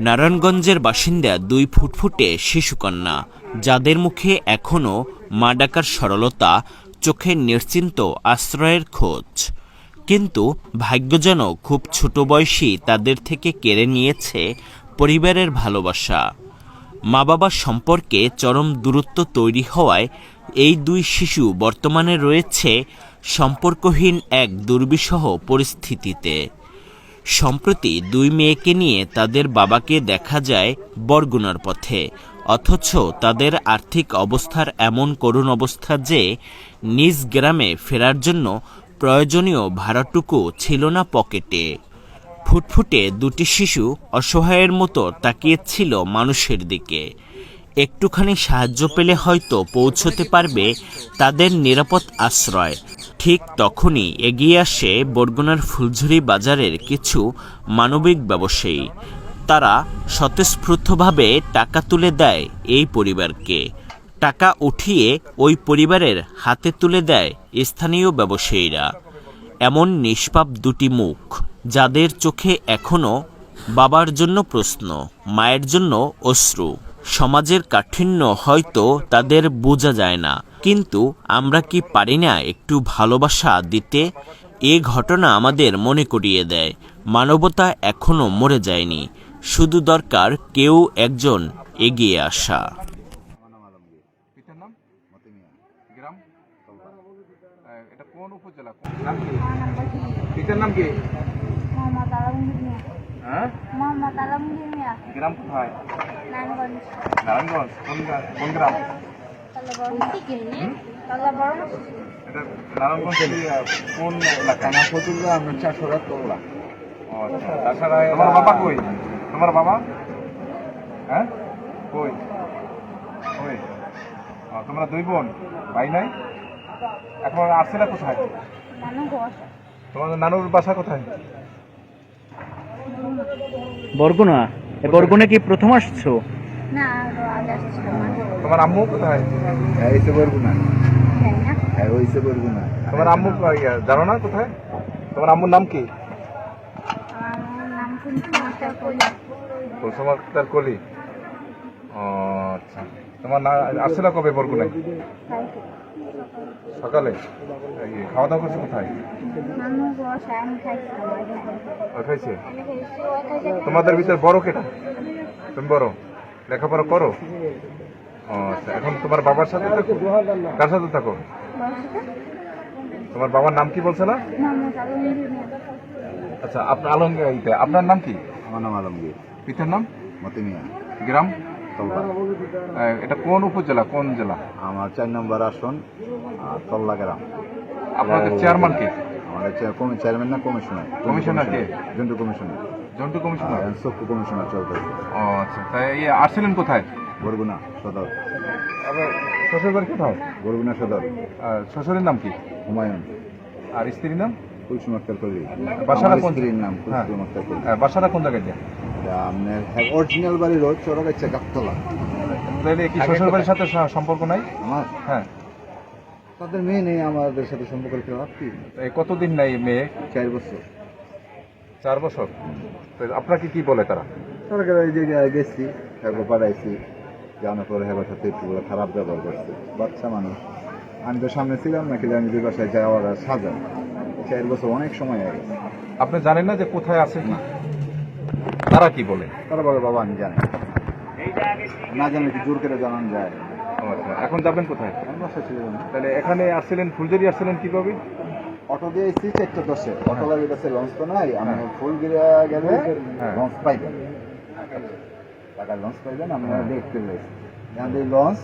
নারায়ণগঞ্জের বাসিন্দা দুই ফুটফুটে শিশুকন্যা, যাদের মুখে এখনও মা ডাকার সরলতা, চোখে নিশ্চিন্ত আশ্রয়ের খোঁজ। কিন্তু ভাগ্যজনক খুব ছোট বয়সী তাদের থেকে কেড়ে নিয়েছে পরিবারের ভালোবাসা। মা বাবার সম্পর্কে চরম দূরত্ব তৈরি হওয়ায় এই দুই শিশু বর্তমানে রয়েছে সম্পর্কহীন এক দুর্বিষহ পরিস্থিতিতে। সম্প্রতি দুই মেয়েকে নিয়ে তাদের বাবাকে দেখা যায় বরগুনার পথে। অথচ তাদের আর্থিক অবস্থার এমন করুণ অবস্থা যে, নিজ গ্রামে ফেরার জন্য প্রয়োজনীয় ভাড়াটুকু ছিল না পকেটে। ফুটফুটে দুটি শিশু অসহায়ের মতো তাকিয়েছিল মানুষের দিকে। একটুখানি সাহায্য পেলে হয়তো পৌঁছতে পারবে তাদের নিরাপদ আশ্রয়। ঠিক তখনই এগিয়ে আসে বরগুনার ফুলঝুরি বাজারের কিছু মানবিক ব্যবসায়ী। তারা স্বতঃস্ফূর্তভাবে টাকা তুলে দেয় এই পরিবারকে। টাকা উঠিয়ে ওই পরিবারের হাতে তুলে দেয় স্থানীয় ব্যবসায়ীরা। এমন নিষ্পাপ দুটি মুখ, যাদের চোখে এখনও বাবার জন্য প্রশ্ন, মায়ের জন্য অশ্রু। সমাজের কাঠিন্য হয়তো তাদের বোঝা যায় না। কিন্তু আমরা কি পারি না একটু ভালোবাসা দিতে? এ ঘটনা আমাদের মনে করিয়ে দেয়। মানবতা এখনও মরে যায়নি। শুধু দরকার কেউ একজন এগিয়ে আসা। পিতার নাম? গ্রাম? আহ, এটা কোন উপজেলা? কোন নাম কি? পিতার নাম কি? মোহাম্মদ আলমগীর মিয়া। হ্যাঁ? গ্রাম কোথায়? নারায়ণগঞ্জ। কোন গ্রাম? কোন এলাকা না ফতুল্লা আমরা তোলা আচ্ছা তাছাড়া তোমার বাবা কই? তোমার বাবা? হ্যাঁ? কই? কই? তোমরা দুই বোন? ভাই নাই? এখন আসছে না কোথায় তোমাদের নানুর বাসা কোথায়? বরগুনা। এ বরগুনা কি প্রথম আসছো? না আসছিল তোমার আম্মু কোথায়? হয়েছে বরগুনা জানি না। হ্যাঁ হয়েছে বরগুনা তোমার আম্মু ইয়া, জানো না কোথায়? তোমার আম্মুর নাম কি? কুলসুম আক্তার কলি। ও আচ্ছা। তোমার না আসছিল কবে বরগুনায়? সকালে? খাওয়া দাওয়া করছ কোথায়? খাইছে। তোমাদের ভিতরে বড় কেটা? তুমি বড়? লেখাপড়া করো? ও আচ্ছা এখন তোমার বাবার সাথে থাকো? কার সাথে থাকো? তোমার বাবার নাম কি বলছে না? আচ্ছা আপনার আলমগীর আপনার নাম কি? আমার নাম আলমগীর। পিতার নাম? মতি মিয়া। গ্রাম? এটা কোন উপজেলা? কোন জেলা? আমার চার নম্বর আসন আর তল্লা গ্রাম। আপনাদের চেয়ারম্যান কি? আমাদের চেয়ার- চেয়ারম্যান না কমিশনার কমিশনার কে? Jontu commissioner Jontu commissioner? চক্ষু কমিশনার চলতেছে। ও আচ্ছা। তাই এই আসছিলেন কোথায়? বরগুনা সদর। আবার শ্বশুর বাড়ি কোথায়? বরগুনা সদর। আর শ্বশুরের নাম কি? হুমায়ুন। আর স্ত্রীর নাম? কুলসুম আক্তার কলি বাসাটা কোন- স্ত্রীর নাম হ্যাঁ। কুলসুম আক্তার কলি আর বাসাটা কোন জায়গায়? আপনার অরিজিনাল বাড়ি রোড চড়াগাচ্ছে গাবতলা। তাহলে কি শ্বশুর বাড়ির সাথে সম্পর্ক নাই? আমার? হ্যাঁ। তাদের মেয়ে নেই আমাদের সাথে সম্পর্ক কতদিন নাই মেয়ে? চার বছর। চার বছর? তো আপনাকে কি বলে তারা? যে গেছি তারপর পাঠাইছি জানার পরে হেবার সাথে একটু খারাপ ব্যবহার করছে। বাচ্চা মানুষ। আমি তো সামনে ছিলাম না কিন্তু আমি যে বাসায় যাওয়ার আর সাজা চার বছর অনেক সময় আগে আপনি জানেন না যে কোথায় আছে? না। তারা কি বলে? তারা বলে বাবা আমি জানি। না জানলে কি জোর করে জানান যায়? আচ্ছা এখন যাবেন কোথায়? তাহলে এখানে আসছিলেন ফুলজেরি আসছিলেন কীভাবে? অটো দিয়ে এসেছি চারটা দশে অটো লাগে কাছে লঞ্চ তো নাই আমি ফুল গিরা গেলে হ্যাঁ। লঞ্চ পাইবেন। টাকা লঞ্চ পাইবেন আমি দেখতে লঞ্চ